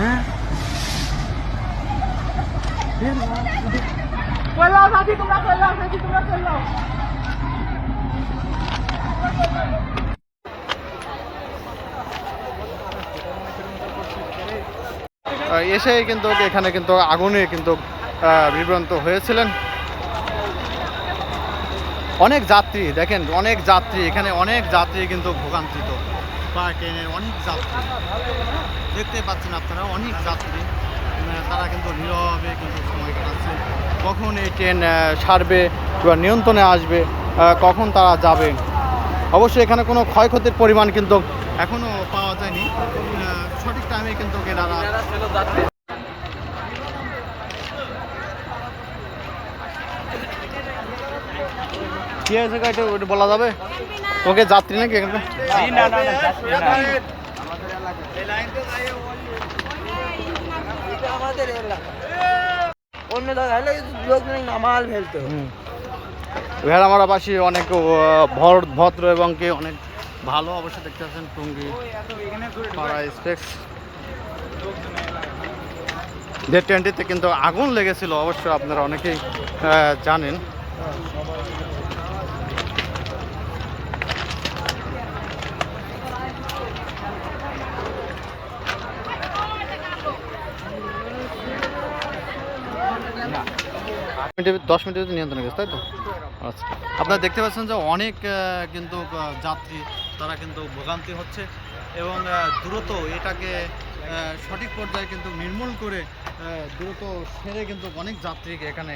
হ্যাঁ এসে কিন্তু এখানে কিন্তু আগুনে কিন্তু বিভ্রান্ত হয়েছিলেন। অনেক যাত্রী, দেখেন, অনেক যাত্রী, এখানে অনেক যাত্রী কিন্তু ভোগান্তিত। বা ট্রেনের অনেক যাত্রী। দেখতে পাচ্ছেন আপনারা, অনেক যাত্রী। তারা কিন্তু নীরবে কিন্তু সময় কাটাচ্ছে। কখন এই ট্রেন ছাড়বে বা নিয়ন্ত্রণে আসবে কখন তারা যাবে? অবশ্যই এখানে কোনো ক্ষয়ক্ষতির পরিমাণ কিন্তু এখনও পাওয়া যায়নি। সঠিক টাইমে কিন্তু এনারা কি হয়েছে গাড়িটা ওটা বলা যাবে? তোমাকে যাত্রী নাকি এখানে? না না না যাত্রী না। এটা আমাদের এলাকা অন্য জায়গায় লোক নেই নামাল ফেলতো ভেড়ামারাবাসী অনেক ভর- ভদ্র এবং কি অনেক ভালো অবশ্যই দেখতে পাচ্ছেন টুঙ্গি যে ট্রেনটিতে কিন্তু আগুন লেগেছিল অবশ্য আপনারা অনেকেই জানেন। দশ মিনিটের ভিতরে নিয়ন্ত্রণে গেছে, তাই তো? আচ্ছা। আপনারা দেখতে পাচ্ছেন যে অনেক কিন্তু যাত্রী, তারা কিন্তু ভোগান্তি হচ্ছে এবং দ্রুত এটাকে সঠিক পর্যায়ে কিন্তু নির্মূল করে দ্রুত সেরে কিন্তু অনেক যাত্রীকে এখানে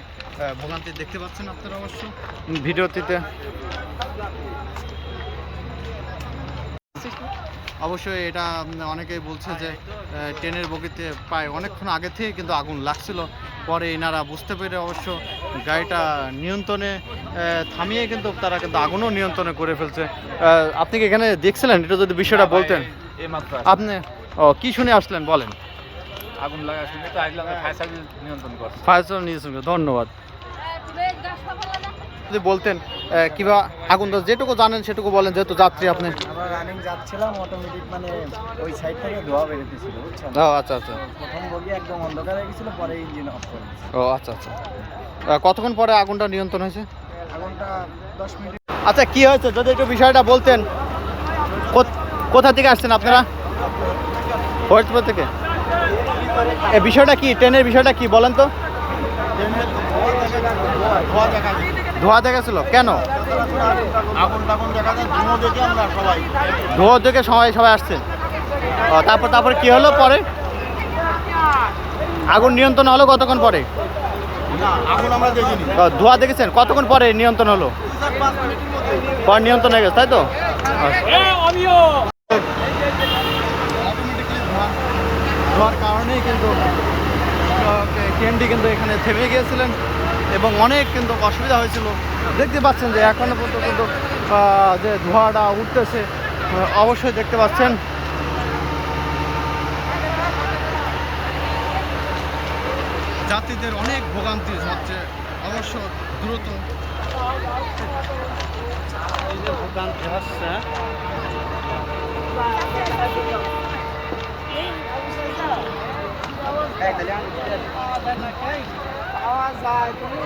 ভোগান্তি দেখতে পাচ্ছেন আপনারা অবশ্য। ভিডিওটিতে। অবশ্যই এটা অনেকেই বলছে যে ট্রেনের বগিতে প্রায় অনেকক্ষণ আগে থেকে কিন্তু আগুন লাগছিল। পরে এনারা বুঝতে পেরে অবশ্য গাড়িটা নিয়ন্ত্রণে থামিয়ে কিন্তু তারা কিন্তু আগুনও নিয়ন্ত্রণে করে ফেলছে। আপনি কি এখানে দেখছিলেন? এটা যদি বিষয়টা বলতেন। আপনি ও কি শুনে আসলেন? বলেন। আগুন লাগা শুনে তো আসলাম ফায়ার সার্ভিস নিয়ন্ত্রণ করছে। ফায়ার সার্ভিস নিয়েছেন ধন্যবাদ। যদি বলতেন কিবা আগুন যেটুকু জানেন সেটুকু বলেন যেহেতু যাত্রী আপনি। আমরা রানিং যাচ্ছিলাম অটোমেটিক মানে ওই সাইড থেকে ধোয়া বেরোতেছিল বুঝছেন? ও আচ্ছা আচ্ছা। প্রথম বগি একদম অন্ধকার হয়ে গেছিল পরে ইঞ্জিন অফ করে ও আচ্ছা আচ্ছা। কতক্ষণ পরে আগুনটা নিয়ন্ত্রণ হয়েছে? আগুনটা দশ মিনিট। আচ্ছা কি হয়েছে? যদি একটু বিষয়টা বলতেন কোথ- কোথা থেকে আসছেন আপনারা? ফরিদপুর থেকে? এই বিষয়টা কি, ট্রেনের বিষয়টা কি বলেন তো? ধোয়া দেখাছিল কেন? টাগুন দেখা সবাই সবাই ও, তারপর তারপর কি হলো পরে? আগুন নিয়ন্ত্রণ হলো কতক্ষণ পরে? ধোঁয়া দেখেছেন? কতক্ষণ পরে নিয়ন্ত্রণ হলো? পর নিয়ন্ত্রণ হয়ে গেছে, তাই তো ধোয়ার কারণেই কিন্তু ট্রেনটি কিন্তু এখানে থেমে গিয়েছিলেন এবং অনেক কিন্তু অসুবিধা হয়েছিল। দেখতে পাচ্ছেন যে এখনও পর্যন্ত কিন্তু যে ধোঁয়াটা উঠতেছে অবশ্যই দেখতে পাচ্ছেন। যাত্রীদের অনেক ভোগান্তি হচ্ছে, অবশ্য দ্রুত। ভোগান্তি হচ্ছে আওয়াজ যায় তুমি